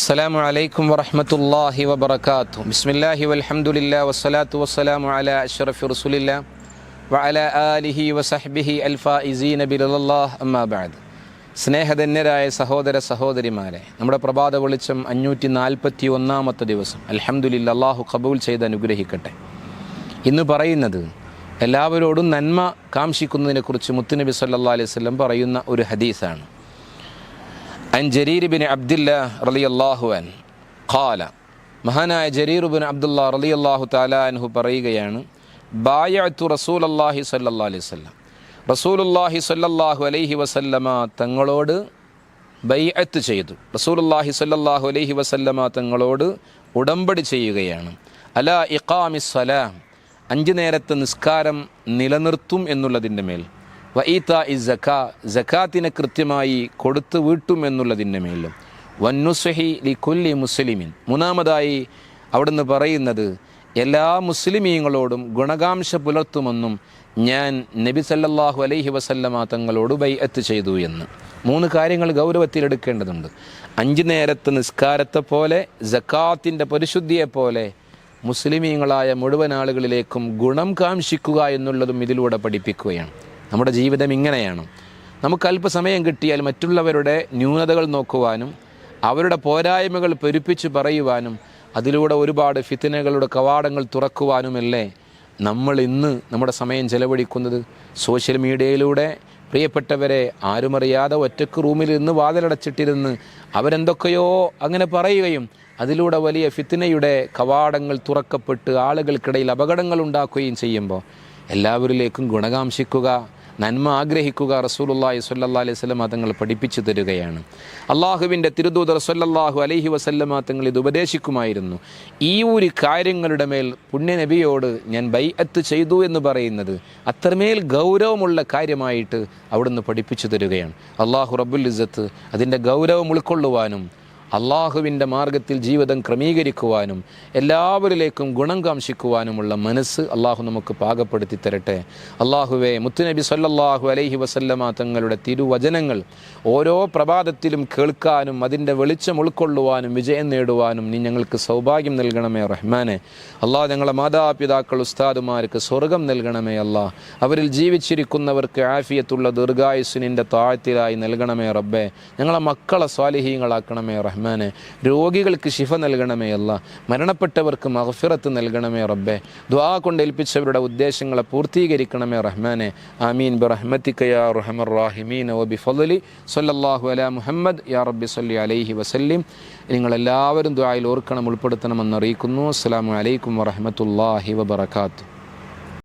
السلام عليكم ورحمة الله وبركاته بسم الله والحمد لله والصلاة والسلام على أشرف رسول الله وعلى آله وصحبه الفائزين برضا الله أما بعد സ്നേഹധന്യരായ സഹോദര സഹോദരിമാരെ നമ്മുടെ പ്രഭാത വെളിച്ചം അഞ്ഞൂറ്റി നാൽപ്പത്തി ഒന്നാമത്തെ ദിവസം അൽഹംദുലില്ല അള്ളാഹു കബൂൽ ചെയ്ത് അനുഗ്രഹിക്കട്ടെ ഇന്ന് പറയുന്നത് എല്ലാവരോടും നന്മ കാംക്ഷിക്കുന്നതിനെക്കുറിച്ച് മുത്തുനബി സല്ലാ അലൈഹി വസല്ലം പറയുന്ന ഒരു ഹദീസാണ് അൻ ജരീർ ബിൻ അബ്ദില്ല റളിയല്ലാഹു അൻ ഖാല മഹാനായ ജരീർ ബിൻ അബ്ദുല്ല റളിയല്ലാഹു തആല അൻഹു പറയുകയാണ് ബായഅത്തു അള്ളാഹി സല്ലാ അലൈഹി വസല്ലം. റസൂലുള്ളാഹി സ്വല്ലല്ലാഹു അലൈഹി വസല്ലമ തങ്ങളോട് ബൈഅത്ത് ചെയ്തു. റസൂലുള്ളാഹി സ്വല്ലല്ലാഹു അലൈഹി വസല്ലമ തങ്ങളോട് ഉടമ്പടി ചെയ്യുകയാണ്. അല ഇഖാമി സലാം. അഞ്ച് നേരത്തെ നിസ്കാരം നിലനിർത്തും എന്നുള്ളതിന്റെ മേൽ. വഈത്ത ഇ ജക്കാത്തിനെ കൃത്യമായി കൊടുത്തു വീട്ടും എന്നുള്ളതിന്റെ മേലും വന്നുസഹി ലി കുല്ലി മുസ്ലിമിൻ. മൂന്നാമതായി അവിടുന്ന് പറയുന്നത് എല്ലാ മുസ്ലിമീങ്ങളോടും ഗുണകാംക്ഷ പുലർത്തുമെന്നും ഞാൻ നബി സല്ലാഹു അലൈഹി വസല്ലമ തങ്ങളോട് ബൈഅത്ത് ചെയ്തു എന്ന്. മൂന്ന് കാര്യങ്ങൾ ഗൗരവത്തിലെടുക്കേണ്ടതുണ്ട് അഞ്ച് നേരത്തെ നിസ്കാരത്തെ പോലെ ജക്കാത്തിന്റെ പരിശുദ്ധിയെപ്പോലെ മുസ്ലിമീങ്ങളായ മുഴുവൻ ആളുകളിലേക്കും ഗുണം കാംക്ഷിക്കുക എന്നുള്ളതും ഇതിലൂടെ പഠിപ്പിക്കുകയാണ്. നമ്മുടെ ജീവിതം ഇങ്ങനെയാണ്. നമുക്ക് അല്പസമയം കിട്ടിയാൽ മറ്റുള്ളവരുടെ ന്യൂനതകൾ നോക്കുവാനും അവരുടെ പോരായ്മകൾ പെരുപ്പിച്ച് പറയുവാനും അതിലൂടെ ഒരുപാട് ഫിത്തിനകളുടെ കവാടങ്ങൾ തുറക്കുവാനുമല്ലേ നമ്മൾ ഇന്ന് നമ്മുടെ സമയം ചെലവഴിക്കുന്നത്? സോഷ്യൽ മീഡിയയിലൂടെ പ്രിയപ്പെട്ടവരെ ആരുമറിയാതെ ഒറ്റയ്ക്ക് റൂമിൽ നിന്ന് വാതിലടച്ചിട്ടിരുന്ന് അവരെന്തൊക്കെയോ അങ്ങനെ പറയുകയും അതിലൂടെ വലിയ ഫിത്തിനയുടെ കവാടങ്ങൾ തുറക്കപ്പെട്ട് ആളുകൾക്കിടയിൽ അപകടങ്ങൾ ഉണ്ടാക്കുകയും ചെയ്യുമ്പോൾ എല്ലാവരിലേക്കും ഗുണകാംക്ഷിക്കുക നന്മ ആഗ്രഹിക്കുക റസൂലുള്ളാഹി സ്വല്ലല്ലാഹി അലൈഹി വസല്ലം തങ്ങൾ പഠിപ്പിച്ചു തരികയാണ്. അള്ളാഹുവിന്റെ തിരുദൂതർ സ്വല്ലല്ലാഹു അലൈഹി വസല്ലമ തങ്ങൾ ഇത് ഉപദേശിക്കുമായിരുന്നു. ഈ ഒരു കാര്യങ്ങളുടെ മേൽ പുണ്യനബിയോട് ഞാൻ ബൈഅത്ത് ചെയ്തു എന്ന് പറയുന്നത് അത്രമേൽ ഗൗരവമുള്ള കാര്യമായിട്ട് അവിടുന്ന് പഠിപ്പിച്ചു തരികയാണ്. അള്ളാഹു റബ്ബുൽ ഇസത്ത് അതിന്റെ ഗൗരവം ഉൾക്കൊള്ളുവാനും അള്ളാഹുവിന്റെ മാർഗത്തിൽ ജീവിതം ക്രമീകരിക്കുവാനും എല്ലാവരിലേക്കും ഗുണം കാംക്ഷിക്കുവാനുമുള്ള മനസ്സ് അള്ളാഹു നമുക്ക് പാകപ്പെടുത്തി തരട്ടെ. അള്ളാഹുവെ മുത്തുനബി സല്ലാഹു അലൈഹി വസല്ലമ തങ്ങളുടെ തിരുവചനങ്ങൾ ഓരോ പ്രഭാതത്തിലും കേൾക്കാനും അതിന്റെ വെളിച്ചം ഉൾക്കൊള്ളുവാനും വിജയം നേടുവാനും നീ ഞങ്ങൾക്ക് സൗഭാഗ്യം നൽകണമേ റഹ്മാനെ. അള്ളാഹ് ഞങ്ങളെ മാതാപിതാക്കൾ ഉസ്താദുമാർക്ക് സ്വർഗം നൽകണമേ അള്ളാഹ്. അവരിൽ ജീവിച്ചിരിക്കുന്നവർക്ക് ആഫിയത്തുള്ള ദീർഘായുസിനിന്റെ താഴ്ത്തിലായി നൽകണമേ റബ്ബെ. ഞങ്ങളെ മക്കളെ സ്വാലിഹീങ്ങളാക്കണമേ റഹ്മാൻ റഹ്മാനെ രോഗികൾക്ക് ശിഫ നൽകണമേ അല്ല മരണപ്പെട്ടവർക്ക് മഹഫിറത്ത് നൽകണമേ റബ്ബെ ദ്വാ കൊണ്ട് ഏൽപ്പിച്ചവരുടെ ഉദ്ദേശങ്ങളെ പൂർത്തീകരിക്കണമേ റഹ്മാനെ. ആമീൻ. ബി റഹ്മത്തിക്കയാ റഹമർ റാഹിമീൻ. ഓ ബി ഫലി സൊല്ലാഹു അല മുഹമ്മദ്. യാ റബ്ബി സല്ലി അലൈഹി വസല്ലിം. നിങ്ങളെല്ലാവരും ദ്വായിൽ ഓർക്കണം ഉൾപ്പെടുത്തണമെന്ന് അറിയിക്കുന്നു അസ്സാം വലൈക്കും വറഹമത്തല്ലാഹി വബർക്കാത്തു